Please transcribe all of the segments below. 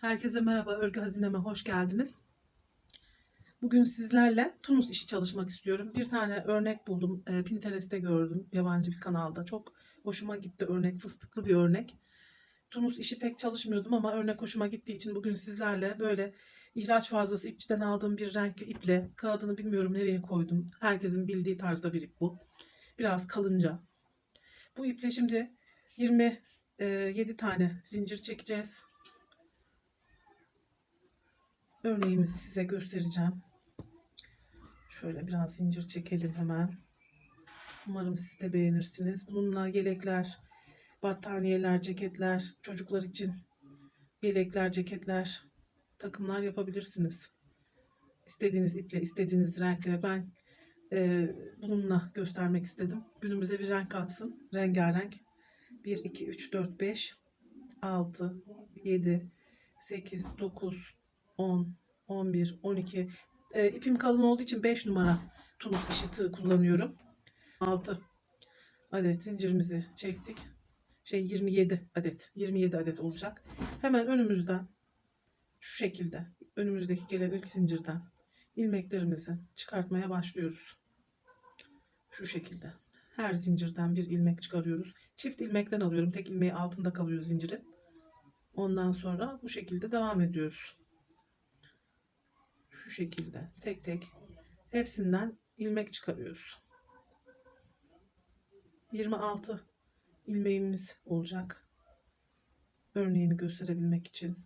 Herkese merhaba, Örgü Hazineme hoş geldiniz. Bugün sizlerle Tunus işi çalışmak istiyorum. Bir tane örnek buldum, e, Pinterest'te gördüm, yabancı bir kanalda. Çok hoşuma gitti örnek, fıstıklı bir örnek. Tunus işi pek çalışmıyordum ama örnek hoşuma gittiği için bugün sizlerle böyle ihraç fazlası ipçiden aldığım bir renkli iple, kağıdını bilmiyorum nereye koydum. Herkesin bildiği tarzda bir ip bu. Biraz kalınca. Bu iple şimdi 27 tane zincir çekeceğiz. Örneğimizi size göstereceğim. Şöyle biraz zincir çekelim hemen. Umarım siz de beğenirsiniz. Bununla yelekler, battaniyeler, ceketler, çocuklar için yelekler, ceketler, takımlar yapabilirsiniz. İstediğiniz iple, istediğiniz renkle ben e, bununla göstermek istedim. Günümüze bir renk atsın. Rengarenk. 1, 2, 3, 4, 5, 6, 7, 8, 9, 10, 11, 12. E, ipim kalın olduğu için 5 numara tunus işi kullanıyorum. 6 adet zincirimizi çektik. Şey 27 adet. 27 adet olacak. Hemen önümüzden şu şekilde önümüzdeki gelen ilk zincirden ilmeklerimizi çıkartmaya başlıyoruz. Şu şekilde. Her zincirden bir ilmek çıkarıyoruz. Çift ilmekten alıyorum. Tek ilmeği altında kalıyor zincirin. Ondan sonra bu şekilde devam ediyoruz şu şekilde tek tek hepsinden ilmek çıkarıyoruz. 26 ilmeğimiz olacak. Örneğini gösterebilmek için.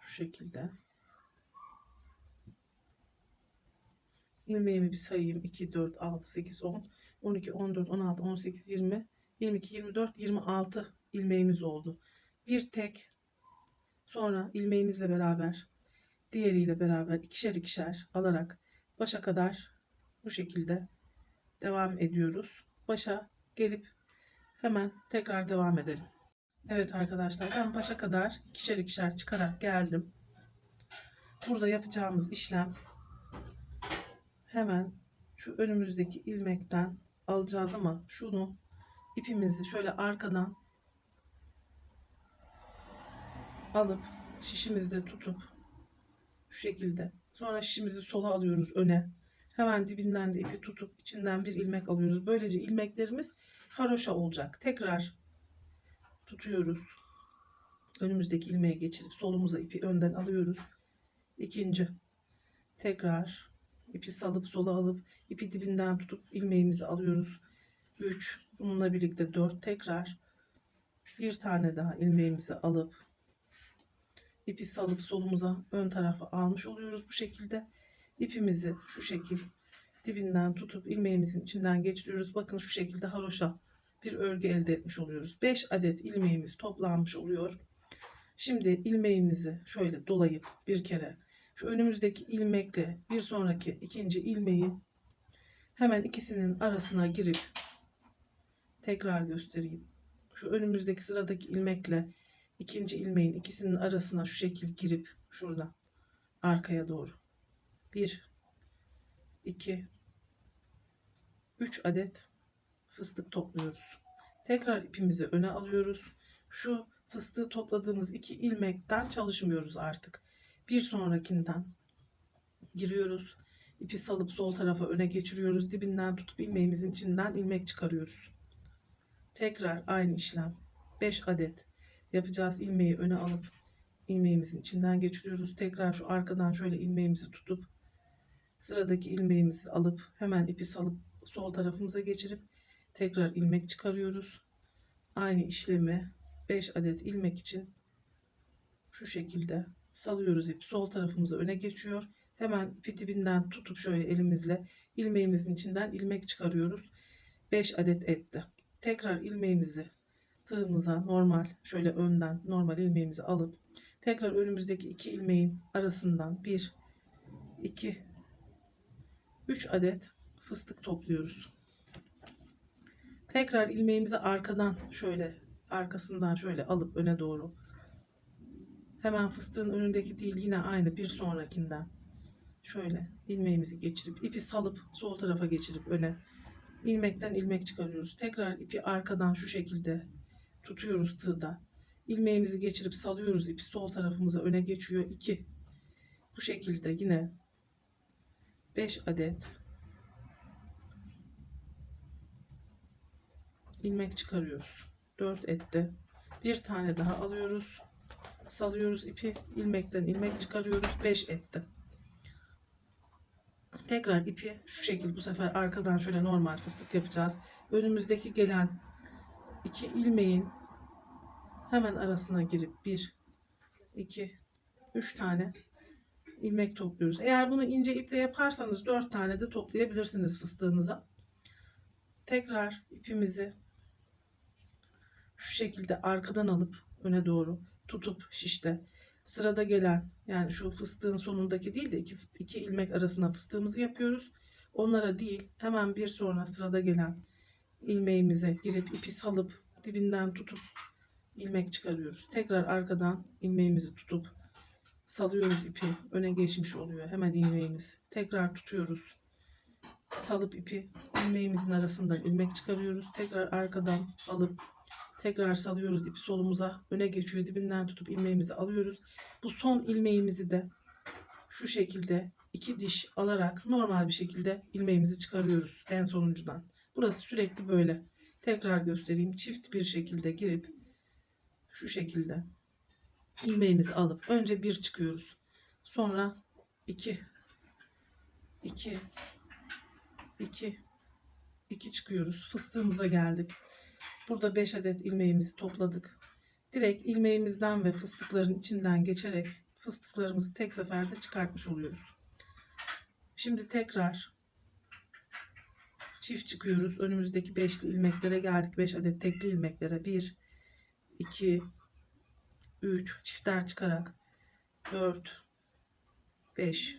Şu şekilde. ilmeğimi bir sayayım. 2, 4, 6, 8, 10, 12, 14, 16, 18, 20, 22, 24, 26 ilmeğimiz oldu bir tek sonra ilmeğimizle beraber diğeriyle beraber ikişer ikişer alarak başa kadar bu şekilde devam ediyoruz. Başa gelip hemen tekrar devam edelim. Evet arkadaşlar ben başa kadar ikişer ikişer çıkarak geldim. Burada yapacağımız işlem hemen şu önümüzdeki ilmekten alacağız ama şunu ipimizi şöyle arkadan alıp şişimizde tutup şu şekilde sonra şişimizi sola alıyoruz öne. Hemen dibinden de ipi tutup içinden bir ilmek alıyoruz. Böylece ilmeklerimiz haroşa olacak. Tekrar tutuyoruz. Önümüzdeki ilmeğe geçirip solumuza ipi önden alıyoruz. İkinci tekrar ipi salıp sola alıp ipi dibinden tutup ilmeğimizi alıyoruz. 3 bununla birlikte 4 tekrar bir tane daha ilmeğimizi alıp ipi salıp solumuza ön tarafa almış oluyoruz bu şekilde. İpimizi şu şekil dibinden tutup ilmeğimizin içinden geçiriyoruz. Bakın şu şekilde haroşa bir örgü elde etmiş oluyoruz. 5 adet ilmeğimiz toplanmış oluyor. Şimdi ilmeğimizi şöyle dolayıp bir kere şu önümüzdeki ilmekle bir sonraki ikinci ilmeği hemen ikisinin arasına girip tekrar göstereyim. Şu önümüzdeki sıradaki ilmekle ikinci ilmeğin ikisinin arasına şu şekil girip şurada arkaya doğru 1 2 3 adet fıstık topluyoruz. Tekrar ipimizi öne alıyoruz. Şu fıstığı topladığımız iki ilmekten çalışmıyoruz artık. Bir sonrakinden giriyoruz. İpi salıp sol tarafa öne geçiriyoruz. Dibinden tutup ilmeğimizin içinden ilmek çıkarıyoruz. Tekrar aynı işlem. 5 adet yapacağız ilmeği öne alıp ilmeğimizin içinden geçiriyoruz. Tekrar şu arkadan şöyle ilmeğimizi tutup sıradaki ilmeğimizi alıp hemen ipi salıp sol tarafımıza geçirip tekrar ilmek çıkarıyoruz. Aynı işlemi 5 adet ilmek için şu şekilde salıyoruz ip sol tarafımıza öne geçiyor. Hemen ipi dibinden tutup şöyle elimizle ilmeğimizin içinden ilmek çıkarıyoruz. 5 adet etti. Tekrar ilmeğimizi tığımıza normal şöyle önden normal ilmeğimizi alıp tekrar önümüzdeki iki ilmeğin arasından bir iki üç adet fıstık topluyoruz. Tekrar ilmeğimizi arkadan şöyle arkasından şöyle alıp öne doğru hemen fıstığın önündeki değil yine aynı bir sonrakinden şöyle ilmeğimizi geçirip ipi salıp sol tarafa geçirip öne ilmekten ilmek çıkarıyoruz. Tekrar ipi arkadan şu şekilde tutuyoruz tığda. İlmeğimizi geçirip salıyoruz. İpi sol tarafımıza öne geçiyor. 2. Bu şekilde yine 5 adet ilmek çıkarıyoruz. 4 etti. Bir tane daha alıyoruz. Salıyoruz ipi. ilmekten ilmek çıkarıyoruz. 5 etti. Tekrar ipi şu şekilde bu sefer arkadan şöyle normal fıstık yapacağız. Önümüzdeki gelen iki ilmeğin hemen arasına girip 1 2 3 tane ilmek topluyoruz. Eğer bunu ince iple yaparsanız 4 tane de toplayabilirsiniz fıstığınıza. Tekrar ipimizi şu şekilde arkadan alıp öne doğru tutup şişte sırada gelen yani şu fıstığın sonundaki değil de iki, iki ilmek arasına fıstığımızı yapıyoruz. Onlara değil hemen bir sonra sırada gelen ilmeğimize girip ipi salıp dibinden tutup ilmek çıkarıyoruz. Tekrar arkadan ilmeğimizi tutup salıyoruz ipi. Öne geçmiş oluyor hemen ilmeğimiz. Tekrar tutuyoruz. Salıp ipi ilmeğimizin arasından ilmek çıkarıyoruz. Tekrar arkadan alıp tekrar salıyoruz ipi solumuza. Öne geçiyor dibinden tutup ilmeğimizi alıyoruz. Bu son ilmeğimizi de şu şekilde iki diş alarak normal bir şekilde ilmeğimizi çıkarıyoruz en sonuncudan. Burası sürekli böyle. Tekrar göstereyim. Çift bir şekilde girip şu şekilde ilmeğimizi alıp önce bir çıkıyoruz. Sonra iki, iki, iki, iki çıkıyoruz. Fıstığımıza geldik. Burada 5 adet ilmeğimizi topladık. Direkt ilmeğimizden ve fıstıkların içinden geçerek fıstıklarımızı tek seferde çıkartmış oluyoruz. Şimdi tekrar çift çıkıyoruz. Önümüzdeki beşli ilmeklere geldik. 5 adet tekli ilmeklere. 1 2 3 çiftler çıkarak 4 5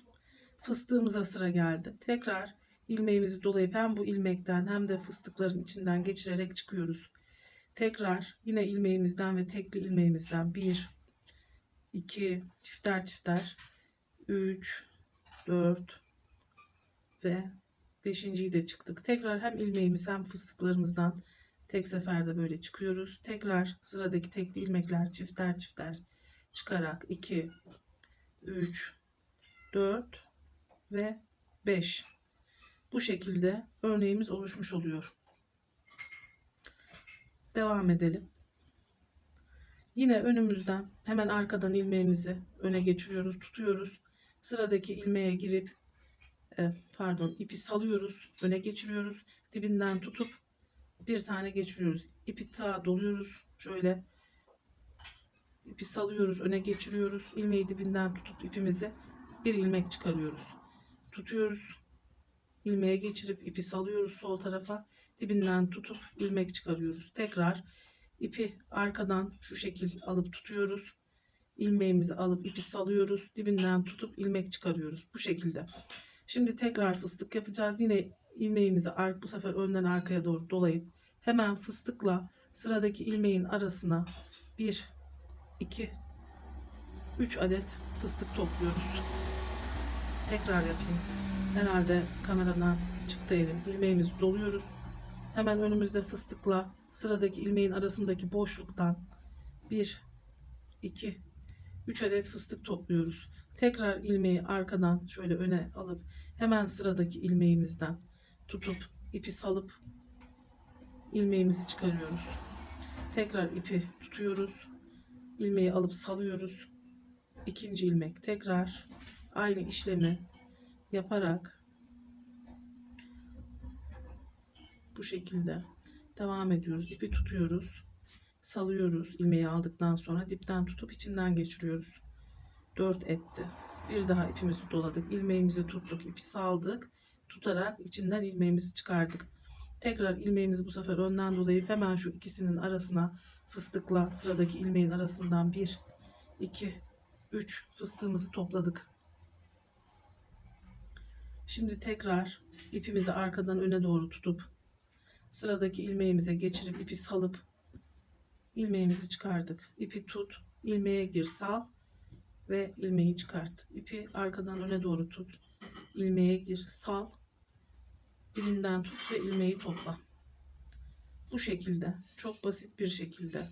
fıstığımıza sıra geldi. Tekrar ilmeğimizi dolayıp hem bu ilmekten hem de fıstıkların içinden geçirerek çıkıyoruz. Tekrar yine ilmeğimizden ve tekli ilmeğimizden 1 2 çifter çifter 3 4 ve 5.yi de çıktık. Tekrar hem ilmeğimiz hem fıstıklarımızdan tek seferde böyle çıkıyoruz. Tekrar sıradaki tekli ilmekler çifter çifter çıkarak 2 3 4 ve 5 bu şekilde örneğimiz oluşmuş oluyor. Devam edelim. Yine önümüzden hemen arkadan ilmeğimizi öne geçiriyoruz, tutuyoruz. Sıradaki ilmeğe girip e, pardon ipi salıyoruz, öne geçiriyoruz. Dibinden tutup bir tane geçiriyoruz. İpi ta doluyoruz. Şöyle ipi salıyoruz, öne geçiriyoruz. İlmeği dibinden tutup ipimizi bir ilmek çıkarıyoruz. Tutuyoruz. ilmeğe geçirip ipi salıyoruz sol tarafa. Dibinden tutup ilmek çıkarıyoruz. Tekrar ipi arkadan şu şekil alıp tutuyoruz. ilmeğimizi alıp ipi salıyoruz. Dibinden tutup ilmek çıkarıyoruz. Bu şekilde. Şimdi tekrar fıstık yapacağız. Yine ilmeğimizi bu sefer önden arkaya doğru dolayıp hemen fıstıkla sıradaki ilmeğin arasına 1 2 3 adet fıstık topluyoruz. Tekrar yapayım. Herhalde kameradan çıktı elim. İlmeğimizi doluyoruz. Hemen önümüzde fıstıkla sıradaki ilmeğin arasındaki boşluktan 1 2 3 adet fıstık topluyoruz. Tekrar ilmeği arkadan şöyle öne alıp hemen sıradaki ilmeğimizden tutup ipi salıp ilmeğimizi çıkarıyoruz. Tekrar ipi tutuyoruz. ilmeği alıp salıyoruz. İkinci ilmek tekrar aynı işlemi yaparak bu şekilde devam ediyoruz. İpi tutuyoruz. Salıyoruz ilmeği aldıktan sonra dipten tutup içinden geçiriyoruz. 4 etti. Bir daha ipimizi doladık. ilmeğimizi tuttuk. ipi saldık. Tutarak içinden ilmeğimizi çıkardık. Tekrar ilmeğimizi bu sefer önden dolayıp hemen şu ikisinin arasına fıstıkla sıradaki ilmeğin arasından 1, 2, 3 fıstığımızı topladık. Şimdi tekrar ipimizi arkadan öne doğru tutup sıradaki ilmeğimize geçirip ipi salıp ilmeğimizi çıkardık. İpi tut, ilmeğe gir, sal ve ilmeği çıkart. İpi arkadan öne doğru tut. ilmeğe gir, sal dibinden tut ve ilmeği topla. Bu şekilde çok basit bir şekilde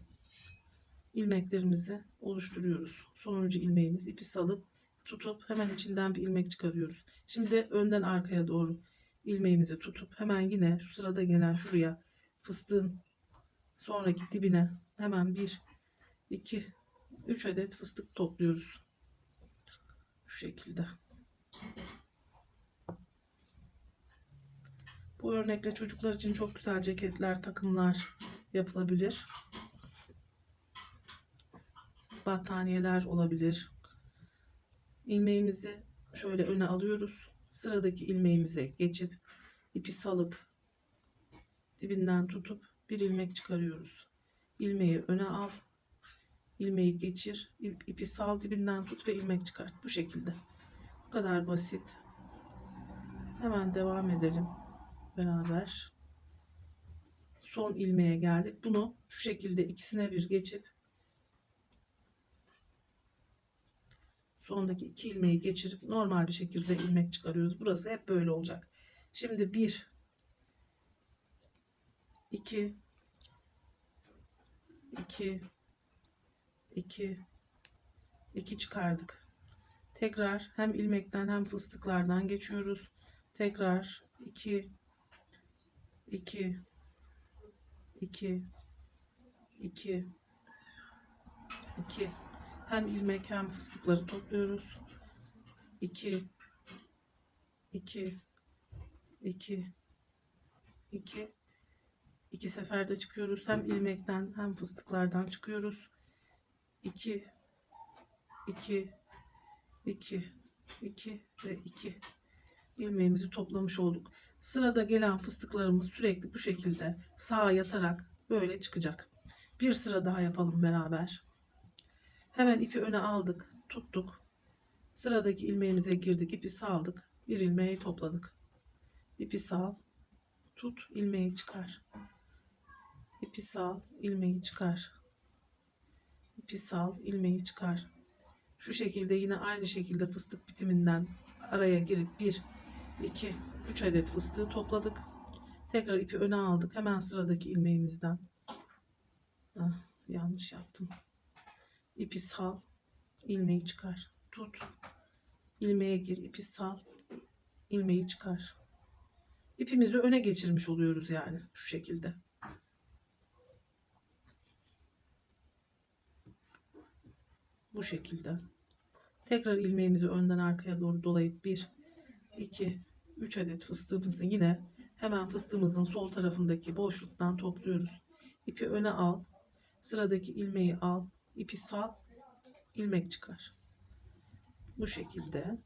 ilmeklerimizi oluşturuyoruz. Sonuncu ilmeğimiz ipi salıp tutup hemen içinden bir ilmek çıkarıyoruz. Şimdi önden arkaya doğru ilmeğimizi tutup hemen yine şu sırada gelen şuraya fıstığın sonraki dibine hemen bir 2 3 adet fıstık topluyoruz. Şu şekilde. Bu örnekle çocuklar için çok güzel ceketler, takımlar yapılabilir. Battaniyeler olabilir. İlmeğimizi şöyle öne alıyoruz. Sıradaki ilmeğimize geçip ipi salıp dibinden tutup bir ilmek çıkarıyoruz. İlmeği öne al. İlmeği geçir. ip- ipi sal dibinden tut ve ilmek çıkart. Bu şekilde. Bu kadar basit. Hemen devam edelim beraber. Son ilmeğe geldik. Bunu şu şekilde ikisine bir geçip sondaki iki ilmeği geçirip normal bir şekilde ilmek çıkarıyoruz. Burası hep böyle olacak. Şimdi bir, iki, iki, iki, iki çıkardık. Tekrar hem ilmekten hem fıstıklardan geçiyoruz. Tekrar iki, iki, iki, iki, iki. Hem ilmek hem fıstıkları topluyoruz. 2 2 2 2 iki seferde çıkıyoruz. Hem ilmekten hem fıstıklardan çıkıyoruz. 2 2 2 2 ve 2 ilmeğimizi toplamış olduk. Sırada gelen fıstıklarımız sürekli bu şekilde sağa yatarak böyle çıkacak. Bir sıra daha yapalım beraber. Hemen ipi öne aldık, tuttuk. Sıradaki ilmeğimize girdik, ipi saldık. Bir ilmeği topladık. İpi sal, tut, ilmeği çıkar. İpi sal, ilmeği çıkar. İpi sal, ilmeği çıkar. Şu şekilde yine aynı şekilde fıstık bitiminden araya girip 1, 2, 3 adet fıstığı topladık. Tekrar ipi öne aldık. Hemen sıradaki ilmeğimizden. Ah, yanlış yaptım. İpi sal, ilmeği çıkar. Tut, ilmeğe gir, ipi sal, ilmeği çıkar. İpimizi öne geçirmiş oluyoruz yani şu şekilde. Bu şekilde. Tekrar ilmeğimizi önden arkaya doğru dolayıp 1, 2, 3 adet fıstığımızı yine hemen fıstığımızın sol tarafındaki boşluktan topluyoruz. İpi öne al. Sıradaki ilmeği al. ipi sal. ilmek çıkar. Bu şekilde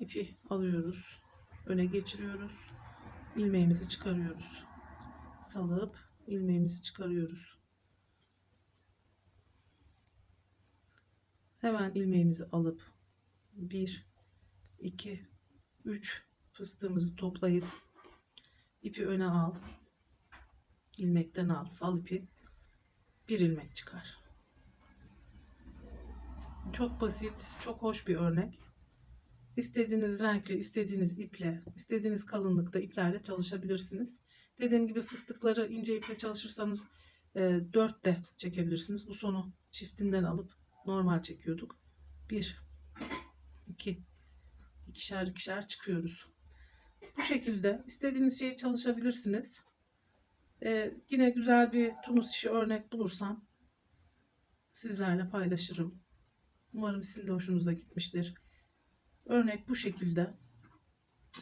ipi alıyoruz. Öne geçiriyoruz. ilmeğimizi çıkarıyoruz. Salıp ilmeğimizi çıkarıyoruz. Hemen ilmeğimizi alıp 1 2 3 fıstığımızı toplayıp ipi öne al. ilmekten al. Sal ipi. Bir ilmek çıkar. Çok basit, çok hoş bir örnek. İstediğiniz renkle, istediğiniz iple, istediğiniz kalınlıkta iplerle çalışabilirsiniz. Dediğim gibi fıstıkları ince iple çalışırsanız e, 4 de çekebilirsiniz. Bu sonu çiftinden alıp normal çekiyorduk. 1 2 ikişer ikişer çıkıyoruz. Bu şekilde istediğiniz şeyi çalışabilirsiniz. Ee, yine güzel bir tunus işi örnek bulursam sizlerle paylaşırım. Umarım sizin de hoşunuza gitmiştir. Örnek bu şekilde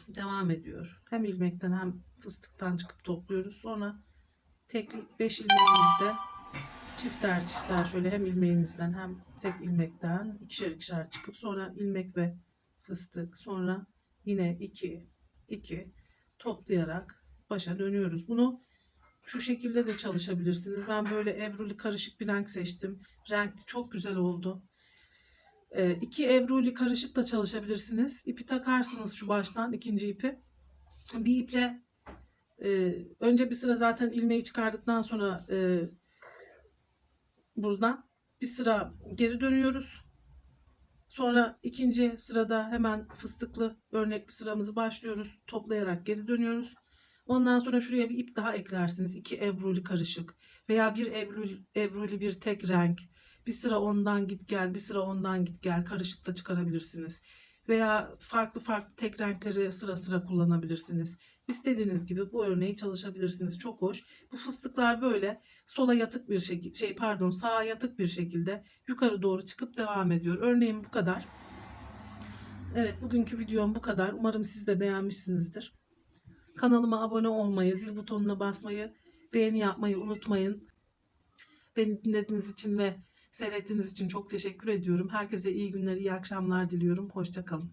devam ediyor. Hem ilmekten hem fıstıktan çıkıp topluyoruz. Sonra tek 5 ilmeğimizde çifter çifter şöyle hem ilmeğimizden hem tek ilmekten ikişer ikişer çıkıp sonra ilmek ve fıstık sonra yine 2 2 toplayarak başa dönüyoruz. Bunu şu şekilde de çalışabilirsiniz. Ben böyle ebruli karışık bir renk seçtim. Renk çok güzel oldu. Ee, iki ebruli karışık da çalışabilirsiniz. İpi takarsınız şu baştan ikinci ipi. Bir iple e, önce bir sıra zaten ilmeği çıkardıktan sonra e, buradan bir sıra geri dönüyoruz. Sonra ikinci sırada hemen fıstıklı örnekli sıramızı başlıyoruz. Toplayarak geri dönüyoruz. Ondan sonra şuraya bir ip daha eklersiniz. İki ebruli karışık veya bir ebruli, ebruli bir tek renk. Bir sıra ondan git gel, bir sıra ondan git gel. Karışık da çıkarabilirsiniz. Veya farklı farklı tek renkleri sıra sıra kullanabilirsiniz. İstediğiniz gibi bu örneği çalışabilirsiniz. Çok hoş. Bu fıstıklar böyle sola yatık bir şekilde, şey pardon sağa yatık bir şekilde yukarı doğru çıkıp devam ediyor. Örneğim bu kadar. Evet bugünkü videom bu kadar. Umarım siz de beğenmişsinizdir. Kanalıma abone olmayı, zil butonuna basmayı, beğeni yapmayı unutmayın. Beni dinlediğiniz için ve seyrettiğiniz için çok teşekkür ediyorum. Herkese iyi günler, iyi akşamlar diliyorum. Hoşçakalın.